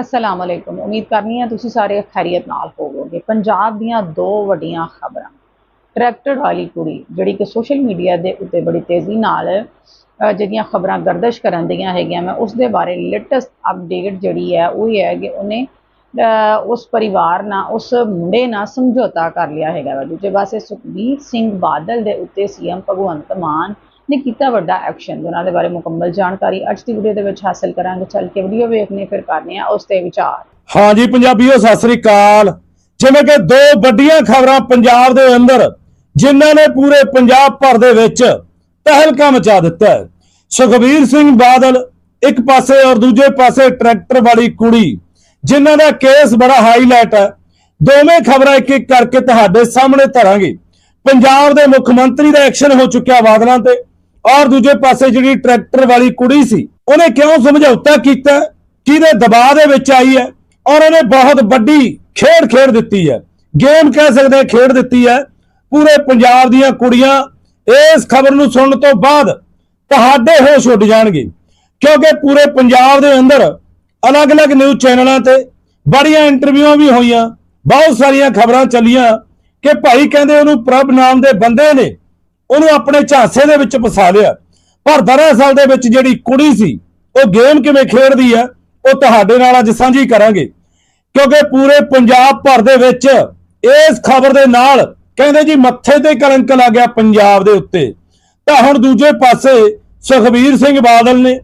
ਅਸਲਾਮ ਅਲੈਕੁਮ ਉਮੀਦ ਕਰਨੀ ਹੈ ਤੁਸੀਂ ਸਾਰੇ ਖੈਰੀਅਤ ਨਾਲ ਹੋਵੋਗੇ। ਪੰਜਾਬ ਦੀਆਂ ਦੋ ਵੱਡੀਆਂ ਖਬਰਾਂ। ਟਰੈਕਟਰ ਵਾਲੀ ਕੁੜੀ, ਜਿਹੜੀ ਕਿ ਸੋਸ਼ਲ ਮੀਡੀਆ ਦੇ ਉੱਤੇ ਬੜੀ ਤੇਜ਼ੀ ਨਾਲ ਜਿਹੜੀਆਂ ਖਬਰਾਂ ਗਰਦਸ਼ ਕਰਨ ਦੀਆਂ ਹੈਗੀਆਂ, ਮੈਂ ਉਸ ਦੇ ਬਾਰੇ ਲੇਟੈਸਟ ਅਪਡੇਟ ਜਿਹੜੀ ਹੈ, ਉਹ ਇਹ ਹੈ ਕਿ ਉਹਨੇ ਉਸ ਪਰਿਵਾਰ ਨਾਲ, ਉਸ ਮੁੰਡੇ ਨਾਲ ਸਮਝੌਤਾ ਕਰ ਲਿਆ ਹੈਗਾ ਵਾ। ਦੂਜੇ ਪਾਸੇ ਸੁਖਬੀਰ ਸਿੰਘ ਬਾਦਲ ਦੇ ਉੱਤੇ ਸੀਐਮ ਭਗਵੰਤ ਮਾਨ ਨੇ ਕੀਤਾ ਵੱਡਾ ਐਕਸ਼ਨ ਉਹਨਾਂ ਦੇ ਬਾਰੇ ਮੁਕੰਮਲ ਜਾਣਕਾਰੀ ਅੱਜ ਦੀ ਵੀਡੀਓ ਦੇ ਵਿੱਚ ਹਾਸਲ ਕਰਾਂਗੇ। ਚੱਲ ਕੇ ਵੀਡੀਓ ਵੇਖਨੇ ਫਿਰ ਕਰਨੇ ਆ ਉਸ ਤੇ ਵਿਚਾਰ। ਹਾਂਜੀ ਪੰਜਾਬੀਓ, ਸਤਿ ਸ੍ਰੀ ਅਕਾਲ। ਜਿਵੇਂ ਕਿ ਦੋ ਵੱਡੀਆਂ ਖਬਰਾਂ ਪੰਜਾਬ ਦੇ ਅੰਦਰ, ਜਿਨ੍ਹਾਂ ਨੇ ਪੂਰੇ ਪੰਜਾਬ ਭਰ ਦੇ ਵਿੱਚ ਤਹਿਲਕਾ ਮਚਾ ਦਿੱਤਾ ਹੈ। ਸੁਖਬੀਰ ਸਿੰਘ ਬਾਦਲ ਇੱਕ ਪਾਸੇ ਔਰ ਦੂਜੇ ਪਾਸੇ ਟਰੈਕਟਰ ਵਾਲੀ ਕੁੜੀ, ਜਿਨ੍ਹਾਂ ਦਾ ਕੇਸ ਬੜਾ ਹਾਈਲਾਈਟ ਹੈ। ਦੋਵੇਂ ਖਬਰਾਂ ਇੱਕ ਇੱਕ ਕਰਕੇ ਤੁਹਾਡੇ ਸਾਹਮਣੇ ਧਰਾਂਗੇ। ਪੰਜਾਬ ਦੇ ਮੁੱਖ ਮੰਤਰੀ ਦਾ ਐਕਸ਼ਨ ਹੋ ਚੁੱਕਿਆ ਬਾਦਲਾਂ ਤੇ। ਔਰ ਦੂਜੇ ਪਾਸੇ ਜਿਹੜੀ ਟਰੈਕਟਰ ਵਾਲੀ ਕੁੜੀ ਸੀ, ਉਹਨੇ ਕਿਉਂ ਸਮਝੌਤਾ ਕੀਤਾ? ਕਿਹਦੇ ਦਬਾਅ ਦੇ ਵਿੱਚ ਆਈ ਹੈ? ਔਰ ਉਹਨੇ ਬਹੁਤ ਵੱਡੀ ਖੇਡ ਖੇਡ ਦਿੱਤੀ ਹੈ। ਗੇਮ ਕਹਿ ਸਕਦੇ ਖੇਡ ਦਿੱਤੀ ਹੈ। ਪੂਰੇ ਪੰਜਾਬ ਦੀਆਂ ਕੁੜੀਆਂ ਇਸ ਖਬਰ ਨੂੰ ਸੁਣਨ ਤੋਂ ਬਾਅਦ ਤੁਹਾਡੇ ਹੋਸ਼ ਉੱਡ ਜਾਣਗੇ। ਕਿਉਂਕਿ ਪੂਰੇ ਪੰਜਾਬ ਦੇ ਅੰਦਰ ਅਲੱਗ-ਅਲੱਗ ਨਿਊਜ਼ ਚੈਨਲਾਂ ਤੇ ਬੜੀਆਂ ਇੰਟਰਵਿਊਆਂ ਵੀ ਹੋਈਆਂ, ਬਹੁਤ ਸਾਰੀਆਂ ਖਬਰਾਂ ਚੱਲੀਆਂ ਕਿ ਭਾਈ ਕਹਿੰਦੇ ਉਹਨੂੰ ਪ੍ਰਭ ਨਾਮ ਦੇ ਬੰਦੇ ਨੇ ਉਹਨੂੰ ਆਪਣੇ ਝਾਂਸੇ ਦੇ ਵਿੱਚ ਫਸਾ ਲਿਆ। ਪਰ ਦਰਅਸਲ ਦੇ ਵਿੱਚ ਜਿਹੜੀ ਕੁੜੀ ਸੀ, ਉਹ ਗੇਮ ਕਿਵੇਂ ਖੇਡਦੀ ਹੈ ਉਹ ਤੁਹਾਡੇ ਨਾਲ ਅੱਜ ਸਾਂਝੀ ਕਰਾਂਗੇ। ਕਿਉਂਕਿ ਪੂਰੇ ਪੰਜਾਬ ਭਰ ਦੇ ਵਿੱਚ ਇਸ ਖਬਰ ਦੇ ਨਾਲ ਕਹਿੰਦੇ ਜੀ ਮੱਥੇ ਤੇ ਕਲੰਕ ਲੱਗ ਗਿਆ ਪੰਜਾਬ ਦੇ ਉੱਤੇ। ਤਾਂ ਹੁਣ ਦੂਜੇ ਪਾਸੇ ਸੁਖਬੀਰ ਸਿੰਘ ਬਾਦਲ ਨੇ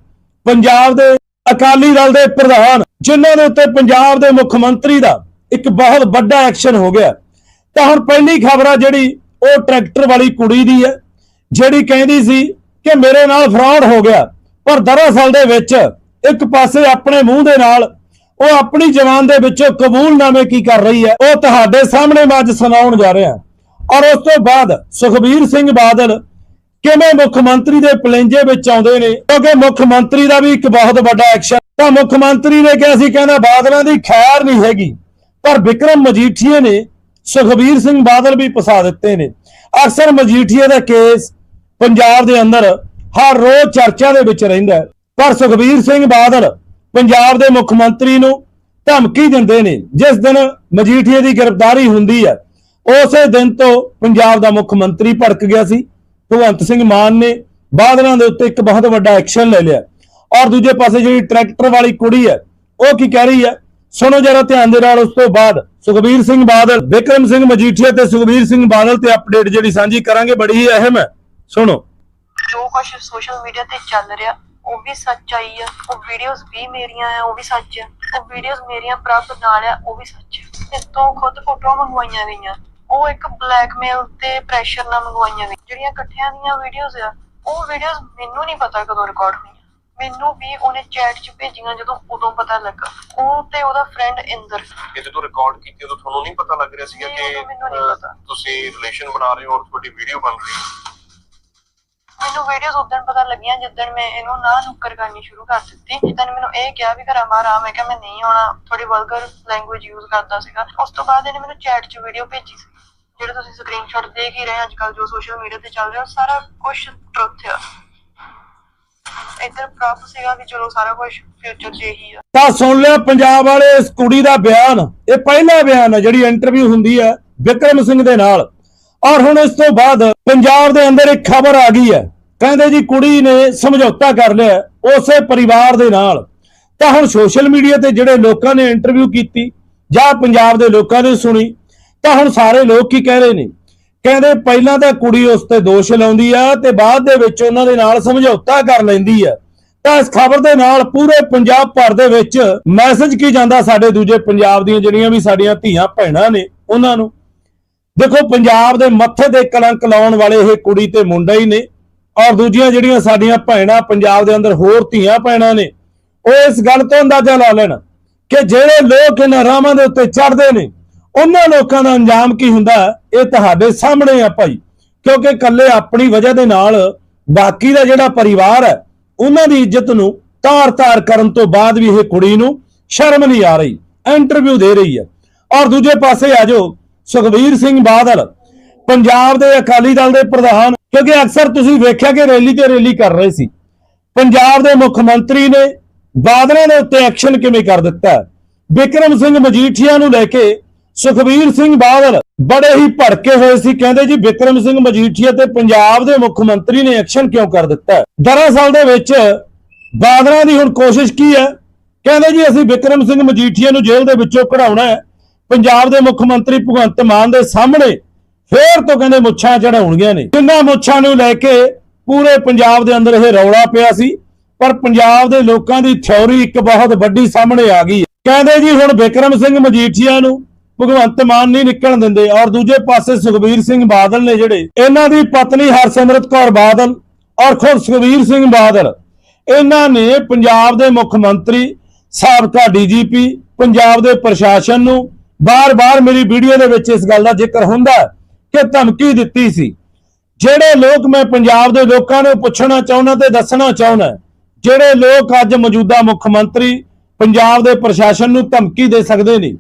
ਪੰਜਾਬ ਦੇ ਅਕਾਲੀ ਦਲ ਦੇ ਪ੍ਰਧਾਨ, ਜਿਨ੍ਹਾਂ ਦੇ ਉੱਤੇ ਪੰਜਾਬ ਦੇ ਮੁੱਖ ਮੰਤਰੀ ਦਾ ਇੱਕ ਬਹੁਤ ਵੱਡਾ ਐਕਸ਼ਨ ਹੋ ਗਿਆ। ਤਾਂ ਹੁਣ ਪਹਿਲੀ ਖਬਰ ਆ ਜਿਹੜੀ ਉਹ ਟਰੈਕਟਰ ਵਾਲੀ ਕੁੜੀ ਦੀ ਹੈ, ਜਿਹੜੀ ਕਹਿੰਦੀ ਸੀ ਕਿ ਮੇਰੇ ਨਾਲ ਫਰਾਡ ਹੋ ਗਿਆ, ਪਰ ਦਰਅਸਲ ਦੇ ਵਿੱਚ ਇੱਕ ਪਾਸੇ ਆਪਣੇ ਮੂੰਹ ਦੇ ਨਾਲ ਉਹ ਆਪਣੀ ਜਵਾਨ ਦੇ ਵਿੱਚੋਂ ਕਬੂਲਨਾਮੇ ਕੀ ਕਰ ਰਹੀ ਹੈ, ਉਹ ਤੁਹਾਡੇ ਸਾਹਮਣੇ ਮੈਂ ਅੱਜ ਸੁਣਾਉਣ ਜਾ ਰਿਹਾ। ਔਰ ਉਸ ਤੋਂ ਬਾਅਦ ਸੁਖਬੀਰ ਸਿੰਘ ਬਾਦਲ ਕਿਵੇਂ ਮੁੱਖ ਮੰਤਰੀ ਦੇ ਪਲੇਂਜੇ ਵਿੱਚ ਆਉਂਦੇ ਨੇ, ਕਿਉਂਕਿ ਮੁੱਖ ਮੰਤਰੀ ਦਾ ਵੀ ਇੱਕ ਬਹੁਤ ਵੱਡਾ ਐਕਸ਼ਨ ਤਾਂ ਮੁੱਖ ਮੰਤਰੀ ਨੇ ਕਿਹਾ ਸੀ, ਕਹਿੰਦਾ ਬਾਦਲਾਂ ਦੀ ਖੈਰ ਨਹੀਂ ਹੈਗੀ, ਪਰ ਵਿਕਰਮ ਮਜੀਠੀਏ ਨੇ ਸੁਖਬੀਰ ਸਿੰਘ ਬਾਦਲ ਵੀ ਫਸਾ ਦਿੱਤੇ ਨੇ। ਅਕਸਰ ਮਜੀਠੀਏ ਦਾ ਕੇਸ ਪੰਜਾਬ ਦੇ ਅੰਦਰ ਹਰ ਰੋਜ਼ ਚਰਚਾ ਦੇ ਵਿੱਚ ਰਹਿੰਦਾ ਹੈ। ਪਰ ਸੁਖਬੀਰ ਸਿੰਘ ਬਾਦਲ ਪੰਜਾਬ ਦੇ ਮੁੱਖ ਮੰਤਰੀ ਨੂੰ ਧਮਕੀ ਦਿੰਦੇ ਨੇ। ਜਿਸ ਦਿਨ ਮਜੀਠੀਏ ਦੀ ਗ੍ਰਿਫਤਾਰੀ ਹੁੰਦੀ ਹੈ, ਉਸੇ ਦਿਨ ਤੋਂ ਪੰਜਾਬ ਦਾ ਮੁੱਖ ਮੰਤਰੀ ਭੜਕ ਗਿਆ ਸੀ। ਭਗਵੰਤ ਸਿੰਘ ਮਾਨ ਨੇ ਬਾਦਲਾਂ ਦੇ ਉੱਤੇ ਇੱਕ ਬਹੁਤ ਵੱਡਾ ਐਕਸ਼ਨ ਲੈ ਲਿਆ। ਔਰ ਦੂਜੇ ਪਾਸੇ ਜਿਹੜੀ ਟਰੈਕਟਰ ਵਾਲੀ ਕੁੜੀ ਹੈ, ਉਹ ਕੀ ਕਹਿ ਰਹੀ ਹੈ? ਸੁਣੋ ਜਰਾ ਧਿਆਨ ਦੇ ਨਾਲ ਉਸ ਤੋਂ ਬਾਅਦ ਸੁਖਬੀਰ ਸਿੰਘ ਬਾਦਲ, ਵਿਕਰਮ ਸਿੰਘ ਮਜੀਠੀਆ ਤੇ ਸੁਖਬੀਰ ਸਿੰਘ ਬਾਦਲ ਤੇ ਅਪਡੇਟ ਜਿਹੜੀ ਸਾਂਝੀ ਕਰਾਂਗੇ, ਬੜੀ ਹੀ ਅਹਿਮ ਹੈ। ਸੁਣੋ। ਜੋ ਕੁਝ ਸੋਸ਼ਲ ਮੀਡੀਆ ਤੇ ਚੱਲ ਰਿਹਾ, ਉਹ ਵੀ ਸੱਚਾਈ ਆ। ਉਹ ਵੀਡੀਓਜ਼ ਵੀ ਮੇਰੀਆਂ ਆ, ਉਹ ਵੀ ਸੱਚ ਆ। ਉਹ ਵੀਡੀਓਜ਼ ਮੇਰੀਆਂ ਪ੍ਰਾਪਤ ਨਾਲ ਆ, ਉਹ ਵੀ ਸੱਚ ਆ। ਇਸ ਤੋਂ ਖੁਦ ਫੋਟੋਆਂ ਮੰਗਵਾਈਆਂ ਗਈਆਂ। ਉਹ ਇੱਕ ਬਲੈਕਮੇਲ ਤੇ ਪ੍ਰੈਸ਼ਰ ਨਾਲ ਮੰਗਵਾਈਆਂ ਗਈਆਂ। ਜਿਹੜੀਆਂ ਇਕੱਠਿਆਂ ਦੀਆਂ ਵੀਡੀਓਜ਼ ਆ, ਉਹ ਵੀਡੀਓਜ਼ ਮੈਨੂੰ ਨਹੀਂ ਪਤਾ ਕਦੋਂ ਰਿਕਾਰਡ ਹੋਈਆਂ। ਮੈਨੂੰ ਵੀ ਉਹਨੇ ਚੈਟ 'ਚ ਭੇਜੀਆਂ ਜਦੋਂ ਉਦੋਂ ਪਤਾ ਲੱਗਾ। ਉਹ ਤੇ ਉਹਦਾ ਫਰੈਂਡ ਇੰਦਰ। ਕਿ ਜਦੋਂ ਰਿਕਾਰਡ ਕੀਤੀ ਉਦੋਂ ਤੁਹਾਨੂੰ ਨਹੀਂ ਪਤਾ ਲੱਗ ਰਿਹਾ ਸੀਗਾ ਨਹੀਂ, ਕਿ ਉਦੋਂ ਮੈਨੂੰ ਨਹੀਂ ਅਹ, ਪਤਾ। ਤੁਸੀਂ ਰਿਲੇਸ਼ਨ ਬਣਾ ਰਹੇ ਹੋ ਔਰ ਤੁਹਾਡੀ ਵੀਡੀਓ ਬਣ ਰਹੀ ਹੈ। ਮੈਨੂੰ ਵੀਡੀਓਜ਼ ਉਦੋਂ ਪਤਾ ਲੱਗੀਆਂ ਜਿੱਦਣ ਮੈਂ ਇਹਨੂੰ ਨਾ ਨੁੱਕਰ ਕਰਨੀ ਸ਼ੁਰੂ ਕਰ ਦਿੱਤੀ। ਜਿੱਦਣ ਮੈਨੂੰ ਇਹ ਕਿਹਾ ਵੀ ਘਰਾਂ ਆ ਮੈਂ ਕਿਹਾ ਮੈਂ ਨਹੀਂ ਆਉਣਾ। ਥੋੜੀ ਵਲਗਰ ਲੈਂਗੁਏਜ ਯੂਜ਼ ਕਰਦਾ ਸੀਗਾ। ਉਸ ਤੋਂ ਬਾਅਦ ਇਹਨੇ ਮੈਨੂੰ ਚੈਟ 'ਚ ਵੀਡੀਓ ਭੇਜੀ ਸੀ। ਜਿਹੜੇ ਤੁਸੀਂ ਸਕਰੀਨਸ਼ਾਟ ਦੇਖ ਹੀ ਰਹੇ ਅੱਜ ਕੱਲ ਜੋ ਸੋਸ਼ਲ ਮੀਡੀਆ ਤੇ ਚੱਲ ਰਿਹਾ ਉਹ ਸਾਰਾ ਕੁਝ ਟਰੁੱਥ ਆ। ਇੱਧਰ ਪ੍ਰॉप ਸੀਗਾ ਵੀ ਚਲੋ ਸਾਰਾ ਕੁਝ ਫਿਊਚਰ 'ਚ ਇਹੀ ਆ। ਤਾਂ ਸੁਣ ਲਿਆ, ਪੰਜਾਬ ਵਾਲੇ ਇਸ ਕੁੜੀ ਦਾ ਬਿਆਨ, ਇਹ ਪਹਿਲਾ ਬਿਆਨ ਹੈ ਜਿਹੜੀ ਇੰਟਰਵਿਊ ਹੁੰਦੀ ਹੈ ਵਿਕਰਮ ਸਿੰਘ ਦੇ ਨਾਲ। ਔਰ ਹੁਣ ਇਸ ਤੋਂ ਬਾਅਦ ਪੰਜਾਬ ਦੇ ਅੰਦਰ ਇੱਕ ਖਬਰ ਆ ਗਈ ਹੈ। ਕਹਿੰਦੇ ਜੀ, ਕੁੜੀ ਨੇ ਸਮਝੌਤਾ ਕਰ ਲਿਆ ਉਸੇ ਪਰਿਵਾਰ ਦੇ ਨਾਲ। ਤਾਂ ਹੁਣ ਸੋਸ਼ਲ ਮੀਡੀਆ ਤੇ ਜਿਹੜੇ ਲੋਕਾਂ ਨੇ ਇੰਟਰਵਿਊ ਕੀਤੀ ਜਾਂ ਪੰਜਾਬ ਦੇ ਲੋਕਾਂ ਨੇ ਸੁਣੀ, ਤਾਂ ਹੁਣ ਸਾਰੇ ਲੋਕ ਕੀ ਕਹਿ ਰਹੇ ਨੇ? ਕਹਿੰਦੇ ਪਹਿਲਾਂ ਤਾਂ ਕੁੜੀ ਉਸ ਤੇ ਦੋਸ਼ ਲਾਉਂਦੀ ਆ ਤੇ ਬਾਅਦ ਦੇ ਵਿੱਚ ਉਹਨਾਂ ਦੇ ਨਾਲ ਸਮਝੌਤਾ ਕਰ ਲੈਂਦੀ ਆ। ਤਾਂ ਇਸ ਖਬਰ ਦੇ ਨਾਲ ਪੂਰੇ ਪੰਜਾਬ ਭਰ ਦੇ ਵਿੱਚ ਮੈਸੇਜ ਕੀ ਜਾਂਦਾ ਸਾਡੇ ਦੂਜੇ ਪੰਜਾਬ ਦੀਆਂ ਜਿਹੜੀਆਂ ਵੀ ਸਾਡੀਆਂ ਧੀਆਂ ਭੈਣਾਂ ਨੇ ਉਹਨਾਂ ਨੂੰ? ਦੇਖੋ, ਪੰਜਾਬ ਦੇ ਮੱਥੇ ਤੇ ਕਲੰਕ ਲਾਉਣ ਵਾਲੇ ਇਹ ਕੁੜੀ ਤੇ ਮੁੰਡਾ ਹੀ ਨੇ ਔਰ ਦੂਜੀਆਂ ਜਿਹੜੀਆਂ ਸਾਡੀਆਂ ਭੈਣਾਂ ਪੰਜਾਬ ਦੇ ਅੰਦਰ ਹੋਰ ਧੀਆਂ ਭੈਣਾਂ ਨੇ, ਉਹ ਇਸ ਗੱਲ ਤੋਂ ਅੰਦਾਜ਼ਾ ਲਾ ਲੈਣ ਕਿ ਜਿਹੜੇ ਲੋਕ ਇਹਨਾਂ ਰਾਹਾਂ ਦੇ ਉੱਤੇ ਚੜ੍ਹਦੇ ਨੇ ਉਹਨਾਂ ਲੋਕਾਂ ਦਾ ਅੰਜਾਮ ਕੀ ਹੁੰਦਾ ਇਹ ਤੁਹਾਡੇ ਸਾਹਮਣੇ ਆ ਭਾਈ ਕਿਉਂਕਿ ਇਕੱਲੇ ਆਪਣੀ ਵਜ੍ਹਾ ਦੇ ਨਾਲ ਬਾਕੀ ਦਾ ਜਿਹੜਾ ਪਰਿਵਾਰ ਹੈ, ਉਹਨਾਂ ਦੀ ਇੱਜ਼ਤ ਨੂੰ ਤਾਰ-ਤਾਰ ਕਰਨ ਤੋਂ ਬਾਅਦ ਵੀ ਇਹ ਕੁੜੀ ਨੂੰ ਸ਼ਰਮ ਨਹੀਂ ਆ ਰਹੀ, ਇੰਟਰਵਿਊ ਦੇ ਰਹੀ ਹੈ ਔਰ ਦੂਜੇ ਪਾਸੇ ਆ ਜਾਓ, ਸੁਖਬੀਰ ਸਿੰਘ ਬਾਦਲ, ਪੰਜਾਬ ਦੇ ਅਕਾਲੀ ਦਲ ਦੇ ਪ੍ਰਧਾਨ, ਕਿਉਂਕਿ ਅਕਸਰ ਤੁਸੀਂ ਵੇਖਿਆ ਕਿ ਰੈਲੀ ਤੇ ਰੈਲੀ ਕਰ ਰਹੇ ਸੀ। ਪੰਜਾਬ ਦੇ ਮੁੱਖ ਮੰਤਰੀ ਨੇ ਬਾਦਲਾਂ ਦੇ ਉੱਤੇ ਐਕਸ਼ਨ ਕਿਵੇਂ ਕਰ ਦਿੱਤਾ ਹੈ? ਵਿਕਰਮ ਸਿੰਘ ਮਜੀਠੀਆ ਨੂੰ ਲੈ ਕੇ ਸੁਖਬੀਰ ਸਿੰਘ ਬਾਦਲ ਬੜੇ ਹੀ ਭੜਕੇ ਹੋਏ ਸੀ। ਕਹਿੰਦੇ ਜੀ, ਵਿਕਰਮ ਸਿੰਘ ਮਜੀਠੀਆ ਤੇ ਪੰਜਾਬ ਦੇ ਮੁੱਖ ਮੰਤਰੀ ਨੇ ਐਕਸ਼ਨ ਕਿਉਂ ਕਰ ਦਿੱਤਾ? ਦਰਅਸਲ ਦੇ ਵਿੱਚ ਬਾਦਲਾਂ ਦੀ ਹੁਣ ਕੋਸ਼ਿਸ਼ ਕੀ ਹੈ? ਕਹਿੰਦੇ ਜੀ, ਅਸੀਂ ਵਿਕਰਮ ਸਿੰਘ ਮਜੀਠੀਆ ਨੂੰ ਜੇਲ੍ਹ ਦੇ ਵਿੱਚੋਂ ਕਢਾਉਣਾ ਹੈ। ਪੰਜਾਬ ਦੇ ਮੁੱਖ ਮੰਤਰੀ ਭਗਵੰਤ ਮਾਨ ਦੇ ਸਾਹਮਣੇ ਫੇਰ ਤੋਂ ਕਹਿੰਦੇ ਮੁੱਛਾਂ ਚੜਾਉਣਗੀਆਂ ਨੇ। ਕਿੰਨਾ ਮੁੱਛਾਂ ਨੂੰ ਲੈ ਕੇ ਪੂਰੇ ਪੰਜਾਬ ਦੇ ਅੰਦਰ ਇਹ ਰੌਲਾ ਪਿਆ ਸੀ, ਪਰ ਪੰਜਾਬ ਦੇ ਲੋਕਾਂ ਦੀ ਥਿਉਰੀ ਇੱਕ ਬਹੁਤ ਵੱਡੀ ਸਾਹਮਣੇ ਆ ਗਈ ਹੈ। ਕਹਿੰਦੇ ਜੀ, ਹੁਣ ਵਿਕਰਮ ਸਿੰਘ ਮਜੀਠੀਆ ਨੂੰ ਭਗਵੰਤ ਮਾਨ ਨਹੀਂ ਨਿਕਲਣ ਦਿੰਦੇ ਔਰ ਦੂਜੇ ਪਾਸੇ ਸੁਖਬੀਰ ਸਿੰਘ ਬਾਦਲ ਨੇ ਜਿਹੜੇ, ਇਹਨਾਂ ਦੀ ਪਤਨੀ ਹਰਸਿਮਰਤ ਕੌਰ ਬਾਦਲ ਔਰ ਖੁਦ ਸੁਖਬੀਰ ਸਿੰਘ ਬਾਦਲ, ਇਹਨਾਂ ਨੇ ਪੰਜਾਬ ਦੇ ਮੁੱਖ ਮੰਤਰੀ, ਸਾਬਕਾ ਡੀਜੀਪੀ, ਪੰਜਾਬ ਦੇ ਪ੍ਰਸ਼ਾਸਨ ਨੂੰ ਬਾਰ-ਬਾਰ ਮੇਰੀ ਵੀਡੀਓ ਦੇ ਵਿੱਚ ਇਸ ਗੱਲ ਦਾ ਜ਼ਿਕਰ ਹੁੰਦਾ ਕਿ ਧਮਕੀ ਦਿੱਤੀ ਸੀ। ਜਿਹੜੇ ਲੋਕ ਮੈਂ ਪੰਜਾਬ ਦੇ ਲੋਕਾਂ ਨੂੰ ਪੁੱਛਣਾ ਚਾਹੁੰਦਾ ਤੇ ਦੱਸਣਾ ਚਾਹੁੰਦਾ, ਜਿਹੜੇ ਲੋਕ ਅੱਜ ਮੌਜੂਦਾ ਮੁੱਖ ਮੰਤਰੀ, ਪੰਜਾਬ ਦੇ ਪ੍ਰਸ਼ਾਸਨ ਨੂੰ ਧਮਕੀ ਦੇ ਸਕਦੇ ਨੇ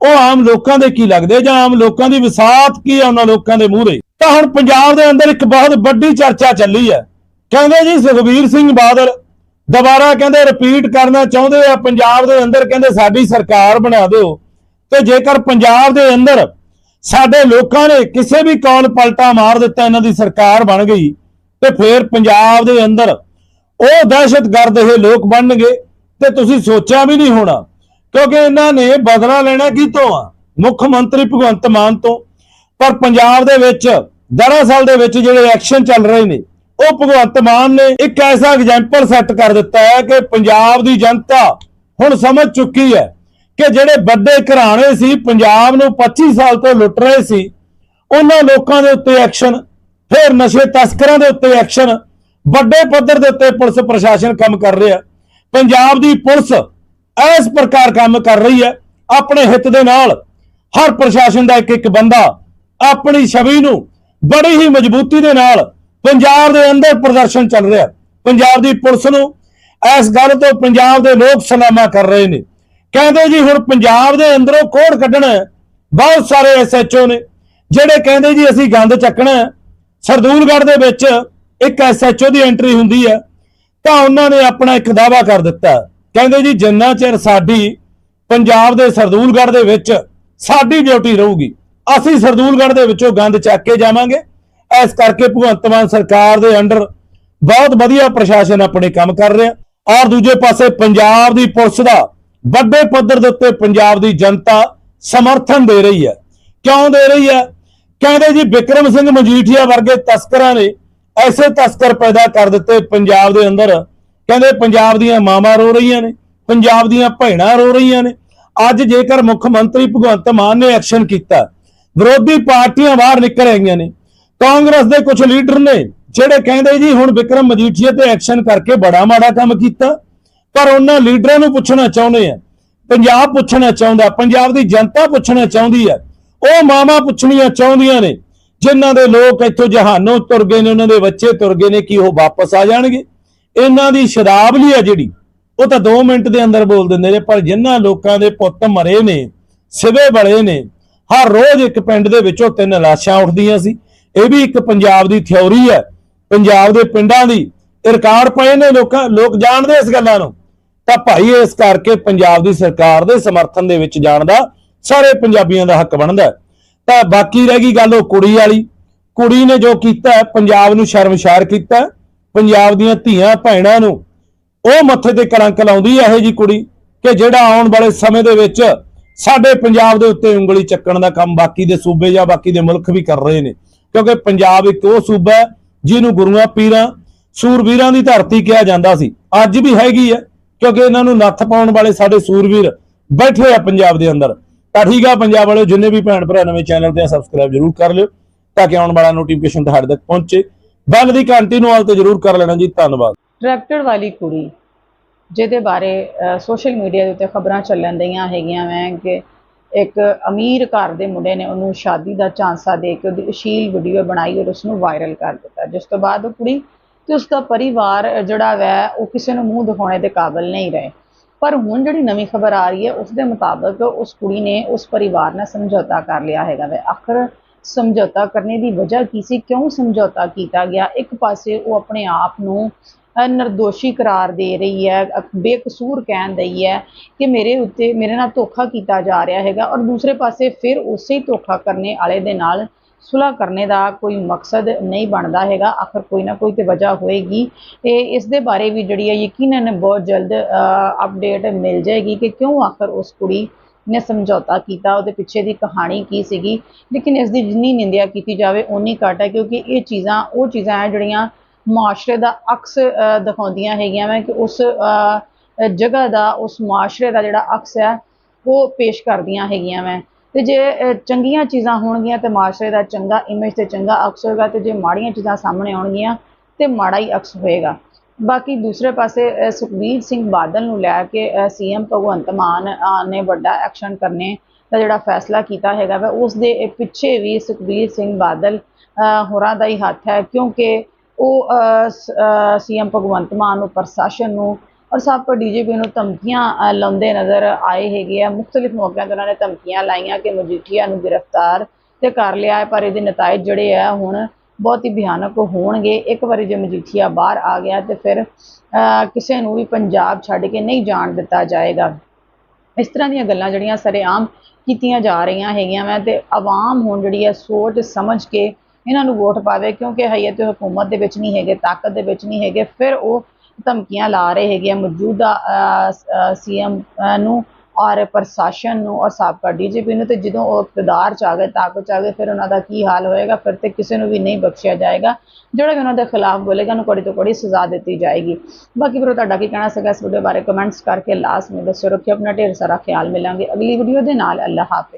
ਉਹ ਆਮ ਲੋਕਾਂ ਦੇ ਕੀ ਲੱਗਦੇ ਜਾਂ ਆਮ ਲੋਕਾਂ ਦੀ ਵਿਸਾਤ ਕੀ ਹੈ ਉਹਨਾਂ ਲੋਕਾਂ ਦੇ ਮੂਹਰੇ? ਤਾਂ ਹੁਣ ਪੰਜਾਬ ਦੇ ਅੰਦਰ ਇੱਕ ਬਹੁਤ ਵੱਡੀ ਚਰਚਾ ਚੱਲੀ ਹੈ ਕਹਿੰਦੇ ਜੀ ਸੁਖਬੀਰ ਸਿੰਘ ਬਾਦਲ ਦੁਬਾਰਾ ਕਹਿੰਦੇ ਰਿਪੀਟ ਕਰਨਾ ਚਾਹੁੰਦੇ ਆ। ਪੰਜਾਬ ਦੇ ਅੰਦਰ ਕਹਿੰਦੇ ਸਾਡੀ ਸਰਕਾਰ ਬਣਾ ਦਿਓ। ਤੇ ਜੇਕਰ ਪੰਜਾਬ ਦੇ ਅੰਦਰ ਸਾਡੇ ਲੋਕਾਂ ਨੇ ਕਿਸੇ ਵੀ ਕੌਲ ਪਲਟਾ ਮਾਰ ਦਿੱਤਾ ਇਹਨਾਂ ਦੀ ਸਰਕਾਰ ਬਣ ਗਈ, ਤੇ ਫਿਰ ਪੰਜਾਬ ਦੇ ਅੰਦਰ ਉਹ ਦਹਿਸ਼ਤਗਰਦ ਇਹ ਲੋਕ ਬਣਨਗੇ, ਤੇ ਤੁਸੀਂ ਸੋਚਿਆ ਵੀ ਨਹੀਂ ਹੋਣਾ। ਕਿਉਂਕਿ ਇਹਨਾਂ ਨੇ ਬਦਲਾ ਲੈਣਾ ਕਿਤੋਂ ਆ? ਮੁੱਖ ਮੰਤਰੀ ਭਗਵੰਤ ਮਾਨ ਤੋਂ। ਪਰ ਪੰਜਾਬ ਦੇ ਵਿੱਚ, ਦਰਅਸਲ ਦੇ ਵਿੱਚ ਜਿਹੜੇ ਐਕਸ਼ਨ ਚੱਲ ਰਹੇ ਨੇ, ਉਹ ਭਗਵੰਤ ਮਾਨ ਨੇ ਇੱਕ ਐਸਾ ਐਗਜ਼ਾਮਪਲ ਸੈੱਟ ਕਰ ਦਿੱਤਾ ਹੈ ਕਿ ਪੰਜਾਬ ਦੀ ਜਨਤਾ ਹੁਣ ਸਮਝ ਚੁੱਕੀ ਹੈ ਕਿ ਜਿਹੜੇ ਵੱਡੇ ਘਰਾਣੇ ਸੀ, ਪੰਜਾਬ ਨੂੰ 25 ਸਾਲ ਤੋਂ ਲੁੱਟ ਰਹੇ ਸੀ, ਉਹਨਾਂ ਲੋਕਾਂ ਦੇ ਉੱਤੇ ਐਕਸ਼ਨ ਫਿਰ ਨਸ਼ੇ ਤਸਕਰਾਂ ਦੇ ਉੱਤੇ ਐਕਸ਼ਨ ਵੱਡੇ ਪੱਧਰ ਦੇ ਉੱਤੇ ਪੁਲਿਸ ਪ੍ਰਸ਼ਾਸਨ ਕੰਮ ਕਰ ਰਿਹਾ। ਪੰਜਾਬ ਦੀ ਪੁਲਿਸ ਇਸ ਪ੍ਰਕਾਰ ਕੰਮ ਕਰ ਰਹੀ ਹੈ, ਆਪਣੇ ਹਿੱਤ ਦੇ ਨਾਲ ਹਰ ਪ੍ਰਸ਼ਾਸਨ ਦਾ ਇੱਕ ਇੱਕ ਬੰਦਾ ਆਪਣੀ ਛਵੀ ਨੂੰ ਬੜੀ ਹੀ ਮਜ਼ਬੂਤੀ ਦੇ ਨਾਲ ਪੰਜਾਬ ਦੇ ਅੰਦਰ ਪ੍ਰਦਰਸ਼ਨ ਚੱਲ ਰਿਹਾ ਪੰਜਾਬ ਦੀ ਪੁਲਿਸ ਨੂੰ ਇਸ ਗੱਲ ਤੋਂ ਪੰਜਾਬ ਦੇ ਲੋਕ ਸਲਾਮਾ ਕਰ ਰਹੇ ਨੇ। ਕਹਿੰਦੇ ਜੀ, ਹੁਣ ਪੰਜਾਬ ਦੇ ਅੰਦਰੋਂ ਕੋੜ ਕੱਢਣਾ ਬਹੁਤ ਸਾਰੇ ਐਸਐਚਓ ਨੇ, ਜਿਹੜੇ ਕਹਿੰਦੇ ਜੀ ਅਸੀਂ ਗੰਦ ਚੱਕਣਾ ਸਰਦੂਲਗੜ੍ਹ ਦੇ ਵਿੱਚ ਇੱਕ ਐਸਐਚਓ ਦੀ ਐਂਟਰੀ ਹੁੰਦੀ ਹੈ, ਤਾਂ ਉਹਨਾਂ ਨੇ ਆਪਣਾ ਇੱਕ ਦਾਵਾ ਕਰ ਦਿੱਤਾ ਕਹਿੰਦੇ ਜੀ, ਜਿੰਨਾ ਚਿਰ ਸਾਡੀ ਪੰਜਾਬ ਦੇ ਸਰਦੂਲਗੜ੍ਹ ਦੇ ਵਿੱਚ ਸਾਡੀ ਡਿਊਟੀ ਰਹੂਗੀ, ਅਸੀਂ ਸਰਦੂਲਗੜ੍ਹ ਦੇ ਵਿੱਚੋਂ ਗੰਦ ਚੱਕ ਕੇ ਜਾਵਾਂਗੇ। ਇਸ ਕਰਕੇ ਭਗਵੰਤ ਮਾਨ ਸਰਕਾਰ ਦੇ ਅੰਡਰ ਬਹੁਤ ਵਧੀਆ ਪ੍ਰਸ਼ਾਸਨ ਆਪਣੇ ਕੰਮ ਕਰ ਰਿਹਾ। ਔਰ ਦੂਜੇ ਪਾਸੇ ਪੰਜਾਬ ਦੀ ਪੁਲਿਸ ਦਾ ਵੱਡੇ ਪੱਧਰ ਦੇ ਉੱਤੇ ਪੰਜਾਬ ਦੀ ਜਨਤਾ ਸਮਰਥਨ ਦੇ ਰਹੀ ਹੈ। ਕਿਉਂ ਦੇ ਰਹੀ ਹੈ? ਕਹਿੰਦੇ ਜੀ, ਵਿਕਰਮ ਸਿੰਘ ਮਜੀਠੀਆ ਵਰਗੇ ਤਸਕਰਾਂ ਨੇ ਐਸੇ ਤਸਕਰ ਪੈਦਾ ਕਰ ਦਿੱਤੇ ਪੰਜਾਬ ਦੇ ਅੰਦਰ ਕਹਿੰਦੇ ਪੰਜਾਬ ਦੀਆਂ ਮਾਵਾਂ ਰੋ ਰਹੀਆਂ ਨੇ, ਪੰਜਾਬ ਦੀਆਂ ਭੈਣਾਂ ਰੋ ਰਹੀਆਂ ਨੇ। ਅੱਜ ਜੇਕਰ ਮੁੱਖ ਮੰਤਰੀ ਭਗਵੰਤ ਮਾਨ ਨੇ ਐਕਸ਼ਨ ਕੀਤਾ, ਵਿਰੋਧੀ ਪਾਰਟੀਆਂ ਬਾਹਰ ਨਿਕਲ ਆਈਆਂ ਨੇ, ਕਾਂਗਰਸ ਦੇ ਕੁਝ ਲੀਡਰ ਨੇ ਜਿਹੜੇ ਕਹਿੰਦੇ ਜੀ ਹੁਣ ਵਿਕਰਮ ਮਜੀਠੀਆ ਤੇ ਐਕਸ਼ਨ ਕਰਕੇ ਬੜਾ ਮਾੜਾ ਕੰਮ ਕੀਤਾ, ਪਰ ਉਹਨਾਂ ਲੀਡਰਾਂ ਨੂੰ ਪੁੱਛਣਾ ਚਾਹੁੰਦੇ ਆ, ਪੰਜਾਬ ਪੁੱਛਣਾ ਚਾਹੁੰਦਾ, ਪੰਜਾਬ ਦੀ ਜਨਤਾ ਪੁੱਛਣਾ ਚਾਹੁੰਦੀ ਹੈ ਉਹ ਮਾਵਾਂ ਪੁੱਛਣੀਆਂ ਚਾਹੁੰਦੀਆਂ ਨੇ, ਜਿਨ੍ਹਾਂ ਦੇ ਲੋਕ ਇੱਥੋਂ ਜਹਾਨੋਂ ਤੁਰ ਗਏ ਨੇ, ਉਹਨਾਂ ਦੇ ਬੱਚੇ ਤੁਰ ਗਏ ਨੇ ਕੀ ਉਹ ਵਾਪਸ ਆ ਜਾਣਗੇ। ਇਹਨਾਂ ਦੀ ਸ਼ਰਾਬਲੀ ਆ ਜਿਹੜੀ, ਉਹ ਤਾਂ 2 ਮਿੰਟ ਦੇ ਅੰਦਰ ਬੋਲ ਦਿੰਦੇ ਨੇ, ਪਰ ਜਿਨ੍ਹਾਂ ਲੋਕਾਂ ਦੇ ਪੁੱਤ ਮਰੇ ਨੇ, ਸਿਵੇ ਬਲੇ ਨੇ, ਹਰ ਰੋਜ਼ ਇੱਕ ਪਿੰਡ ਦੇ ਵਿੱਚੋਂ ਤਿੰਨ ਲਾਸ਼ਾਂ ਉੱਠਦੀਆਂ ਸੀ। ਇਹ ਵੀ ਇੱਕ ਪੰਜਾਬ ਦੀ ਥਿਉਰੀ ਹੈ, ਪੰਜਾਬ ਦੇ ਪਿੰਡਾਂ ਦੀ ਰਿਕਾਰਡ ਪਏ ਨੇ ਲੋਕਾਂ, ਲੋਕ ਜਾਣਦੇ ਇਸ ਗੱਲਾਂ ਨੂੰ। ਤਾਂ ਭਾਈ ਇਸ ਕਰਕੇ ਪੰਜਾਬ ਦੀ ਸਰਕਾਰ ਦੇ ਸਮਰਥਨ ਦੇ ਵਿੱਚ ਜਾਣ ਦਾ ਸਾਰੇ ਪੰਜਾਬੀਆਂ ਦਾ ਹੱਕ ਬਣਦਾ ਤਾਂ ਬਾਕੀ ਰਹਿ ਗਈ ਗੱਲ ਉਹ ਕੁੜੀ ਵਾਲੀ। ਕੁੜੀ ਨੇ ਜੋ ਕੀਤਾ ਪੰਜਾਬ ਨੂੰ ਸ਼ਰਮਸ਼ਾਰ ਕੀਤਾ ਪੰਜਾਬ ਦੀਆਂ ਧੀਆਂ ਭੈਣਾਂ ਨੂੰ ਉਹ ਮੱਥੇ ਤੇ ਕਲੰਕ ਲਾਉਂਦੀ ਇਹੋ ਇਹ ਜੀ ਕੁੜੀ ਕਿ ਜਿਹੜਾ ਆਉਣ ਵਾਲੇ ਸਮੇਂ ਦੇ ਵਿੱਚ ਸਾਡੇ ਪੰਜਾਬ ਦੇ ਉੱਤੇ ਉਂਗਲੀ ਚੱਕਣ ਦਾ ਕੰਮ ਬਾਕੀ ਦੇ ਸੂਬੇ ਜਾਂ ਬਾਕੀ ਦੇ ਮੁਲਕ ਵੀ ਕਰ ਰਹੇ ਨੇ। ਕਿਉਂਕਿ ਪੰਜਾਬ ਇੱਕ ਉਹ ਸੂਬਾ ਹੈ ਜਿਹਨੂੰ ਗੁਰੂਆਂ, ਪੀਰਾਂ ਸੂਰਵੀਰਾਂ ਦੀ ਧਰਤੀ ਕਿਹਾ ਜਾਂਦਾ ਸੀ। ਅੱਜ ਵੀ ਹੈਗੀ ਹੈ, ਕਿਉਂਕਿ ਇਹਨਾਂ ਨੂੰ ਨੱਥ ਪਾਉਣ ਵਾਲੇ ਸਾਡੇ ਸੂਰਵੀਰ ਬੈਠੇ ਆ ਪੰਜਾਬ ਦੇ ਅੰਦਰ। ਤਾਂ ਠੀਕ ਆ, ਪੰਜਾਬ ਵਾਲਿਓ, ਜਿੰਨੇ ਵੀ ਭੈਣ ਭਰਾ ਨਵੇਂ ਚੈਨਲ ਤੇ ਸਬਸਕ੍ਰਾਈਬ ਜਰੂਰ ਕਰ ਲਿਓ, ਤਾਂ ਕਿ ਆਉਣ ਵਾਲਾ ਨੋਟੀਫਿਕੇਸ਼ਨ ਤੁਹਾਡੇ ਤੱਕ ਪਹੁੰਚੇ। ਬੈਲ ਦੀ ਘੰਟੀ ਨੂੰ ਆਲ ਤੇ ਜਰੂਰ ਕਰ ਲੈਣਾ ਜੀ, ਧੰਨਵਾਦ। ਟਰੈਕਟਰ ਵਾਲੀ ਕੁੜੀ, ਜਿਹਦੇ ਬਾਰੇ ਸੋਸ਼ਲ ਮੀਡੀਆ ਦੇ ਉੱਤੇ ਖਬਰਾਂ ਚੱਲਣ ਦਈਆਂ ਹੈਗੀਆਂ ਮੈਂ ਕਿ ਇੱਕ ਅਮੀਰ ਘਰ ਦੇ ਮੁੰਡੇ ਨੇ ਉਹਨੂੰ ਸ਼ਾਦੀ ਦਾ ਝਾਂਸਾ ਦੇ ਕੇ ਉਹਦੀ ਅਸ਼ੀਲ ਵੀਡੀਓ ਬਣਾਈ ਔਰ ਉਸ ਨੂੰ ਵਾਇਰਲ ਕਰ ਦਿੱਤਾ। ਜਿਸ ਤੋਂ ਬਾਅਦ ਉਹ ਕੁੜੀ ਤੇ ਉਸ ਦਾ ਪਰਿਵਾਰ, ਜਿਹੜਾ ਵੈ, ਉਹ ਕਿਸੇ ਨੂੰ ਮੂੰਹ ਦਿਖਾਉਣੇ ਦੇ ਕਾਬਿਲ ਨਹੀਂ ਰਹੇ। ਪਰ ਹੁਣ ਜਿਹੜੀ ਨਵੀਂ ਖਬਰ ਆ ਰਹੀ ਹੈ, ਉਸ ਦੇ ਮੁਤਾਬਕ ਉਸ ਕੁੜੀ ਨੇ ਉਸ ਪਰਿਵਾਰ ਨਾਲ ਸਮਝੌਤਾ ਕਰ ਲਿਆ ਹੈਗਾ ਵੈ। ਆਖਰ ਸਮਝੌਤਾ ਕਰਨੇ ਦੀ ਵਜ੍ਹਾ ਕੀ ਸੀ? ਕਿਉਂ ਸਮਝੌਤਾ ਕੀਤਾ ਗਿਆ? ਇੱਕ ਪਾਸੇ ਉਹ ਆਪਣੇ ਆਪ ਨੂੰ ਨਿਰਦੋਸ਼ੀ ਕਰਾਰ ਦੇ ਰਹੀ ਹੈ ਬੇਕਸੂਰ ਕਹਿਣ ਦਈ ਹੈ ਕਿ ਮੇਰੇ ਉੱਤੇ, ਮੇਰੇ ਨਾਲ ਧੋਖਾ ਕੀਤਾ ਜਾ ਰਿਹਾ ਹੈਗਾ ਔਰ ਦੂਸਰੇ ਪਾਸੇ ਫਿਰ ਉਸੇ ਧੋਖਾ ਕਰਨੇ ਵਾਲੇ ਦੇ ਨਾਲ ਸੁਲ੍ਹਾ ਕਰਨੇ ਦਾ ਕੋਈ ਮਕਸਦ ਨਹੀਂ ਬਣਦਾ ਹੈਗਾ। ਆਖਰ ਕੋਈ ਨਾ ਕੋਈ ਤੇ ਵਜ੍ਹਾ ਹੋਏਗੀ। ਤੇ ਇਸ ਦੇ ਬਾਰੇ ਵੀ ਜਿਹੜੀ ਹੈ ਯਕੀਨਨ ਬਹੁਤ ਜਲਦ ਅਪਡੇਟ ਮਿਲ ਜਾਏਗੀ ਕਿ ਕਿਉਂ ਆਖਰ ਉਸ ਕੁੜੀ ਨੇ ਸਮਝੌਤਾ ਕੀਤਾ, ਉਹਦੇ ਪਿੱਛੇ ਦੀ ਕਹਾਣੀ ਕੀ ਸੀਗੀ, ਲੇਕਿਨ ਇਸ ਦੀ ਜਿੰਨੀ ਨਿੰਦਿਆ ਕੀਤੀ ਜਾਵੇ ਉਨੀ ਘੱਟ ਹੈ, ਕਿਉਂਕਿ ਇਹ ਚੀਜ਼ਾਂ, ਉਹ ਚੀਜ਼ਾਂ ਹੈ ਜਿਹੜੀਆਂ ਮੁਆਸ਼ਰੇ ਦਾ ਅਕਸ ਦਿਖਾਉਂਦੀਆਂ ਹੈਗੀਆਂ ਮੈਂ ਕਿ ਉਸ ਜਗ੍ਹਾ ਦਾ, ਉਸ ਮੁਆਸ਼ਰੇ ਦਾ ਜਿਹੜਾ ਅਕਸ ਹੈ, ਉਹ ਪੇਸ਼ ਕਰਦੀਆਂ ਹੈਗੀਆਂ ਮੈਂ ਤੇ ਜੇ ਚੰਗੀਆਂ ਚੀਜ਼ਾਂ ਹੋਣਗੀਆਂ ਤੇ ਮੁਆਸ਼ਰੇ ਦਾ ਚੰਗਾ ਇਮੇਜ ਤੇ ਚੰਗਾ ਅਕਸ ਹੋਏਗਾ ਤੇ ਜੇ ਮਾੜੀਆਂ ਚੀਜ਼ਾਂ ਸਾਹਮਣੇ ਆਉਣਗੀਆਂ ਤੇ ਮਾੜਾ ਹੀ ਅਕਸ ਹੋਏਗਾ। ਬਾਕੀ ਦੂਸਰੇ ਪਾਸੇ ਸੁਖਬੀਰ ਸਿੰਘ ਬਾਦਲ ਨੂੰ ਲੈ ਕੇ ਸੀਐਮ ਭਗਵੰਤ ਮਾਨ ਨੇ ਵੱਡਾ ਐਕਸ਼ਨ ਕਰਨੇ ਦਾ ਜਿਹੜਾ ਫੈਸਲਾ ਕੀਤਾ ਹੈਗਾ ਵਾ, ਉਸ ਦੇ ਪਿੱਛੇ ਵੀ ਸੁਖਬੀਰ ਸਿੰਘ ਬਾਦਲ ਹੋਰਾਂ ਦਾ ਹੀ ਹੱਥ ਹੈ, ਕਿਉਂਕਿ ਉਹ ਸੀਐਮ ਭਗਵੰਤ ਮਾਨ ਨੂੰ ਪ੍ਰਸ਼ਾਸਨ ਨੂੰ ਔਰ ਸਭ ਸਾਬਕਾ ਡੀਜੀਪੀ ਨੂੰ ਧਮਕੀਆਂ ਲਾਉਂਦੇ ਨਜ਼ਰ ਆਏ ਹੈਗੇ ਆ। ਮੁxtਲਿਫ ਮੌਕਿਆਂ ਤੇ ਉਹਨਾਂ ਨੇ ਧਮਕੀਆਂ ਲਾਈਆਂ ਕਿ ਮਜੀਠੀਆ ਨੂੰ ਗ੍ਰਿਫਤਾਰ ਤੇ ਕਰ ਲਿਆ ਹੈ, ਪਰ ਇਹਦੇ ਨਤੀਜੇ ਜਿਹੜੇ ਆ, ਹੁਣ ਬਹੁਤ ਹੀ ਭਿਆਨਕ ਹੋਣਗੇ। ਇੱਕ ਵਾਰੀ ਜੇ ਮਜੀਠੀਆ ਬਾਹਰ ਆ ਗਿਆ ਤੇ ਫਿਰ ਕਿਸੇ ਨੂੰ ਵੀ ਪੰਜਾਬ ਛੱਡ ਕੇ ਨਹੀਂ ਜਾਣ ਦਿੱਤਾ ਜਾਏਗਾ। ਇਸ ਤਰ੍ਹਾਂ ਦੀਆਂ ਗੱਲਾਂ ਜਿਹੜੀਆਂ ਸਰੇਆਮ ਕੀਤੀਆਂ ਜਾ ਰਹੀਆਂ ਹੈਗੀਆਂ ਮੈਂ ਤੇ ਆਵਾਮ ਹੁਣ ਜਿਹੜੀ ਹੈ ਸੋਚ ਸਮਝ ਕੇ ਇਹਨਾਂ ਨੂੰ ਵੋਟ ਪਾਵੇ ਕਿਉਂਕਿ ਹਯਤ ਹਕੂਮਤ ਦੇ ਵਿੱਚ ਨਹੀਂ ਹੈਗੇ, ਤਾਕਤ ਦੇ ਵਿੱਚ ਨਹੀਂ ਹੈਗੇ। ਫਿਰ ਉਹ ਧਮਕੀਆਂ ਲਾ ਰਹੇ ਹੈਗੇ ਆ ਮੌਜੂਦਾ ਸੀਐਮ ਨੂੰ ਔਰ ਪ੍ਰਸ਼ਾਸਨ ਨੂੰ ਔਰ ਸਾਬਕਾ ਡੀਜੀਪੀ ਨੂੰ ਤੇ ਜਦੋਂ ਉਹ ਇਕਤਦਾਰ ਚ ਆ ਗਏ ਤਾਕਤ ਚ ਆ ਗਏ ਫਿਰ ਉਹਨਾਂ ਦਾ ਕੀ ਹਾਲ ਹੋਏਗਾ ਫਿਰ ਤੇ ਕਿਸੇ ਨੂੰ ਵੀ ਨਹੀਂ ਬਖਸ਼ਿਆ ਜਾਏਗਾ ਜਿਹੜਾ ਵੀ ਉਹਨਾਂ ਦੇ ਖਿਲਾਫ ਬੋਲੇਗਾ ਉਹਨੂੰ ਕੜੀ ਤੋਂ ਕੜੀ ਸਜ਼ਾ ਦਿੱਤੀ ਜਾਏਗੀ ਬਾਕੀ ਫਿਰ ਤੁਹਾਡਾ ਕੀ ਕਹਿਣਾ ਸੀਗਾ ਇਸ ਵੀਡੀਓ ਬਾਰੇ ਕਮੈਂਟਸ ਕਰਕੇ ਲਾਸਟ ਵਿੱਚ ਦੱਸੋ ਰੱਖਿਓ ਆਪਣਾ ਢੇਰ ਸਾਰਾ ਖਿਆਲ ਮਿਲਾਂਗੇ ਅਗਲੀ ਵੀਡੀਓ ਦੇ ਨਾਲ ਅੱਲਾਹ ਹਾਫਿਜ਼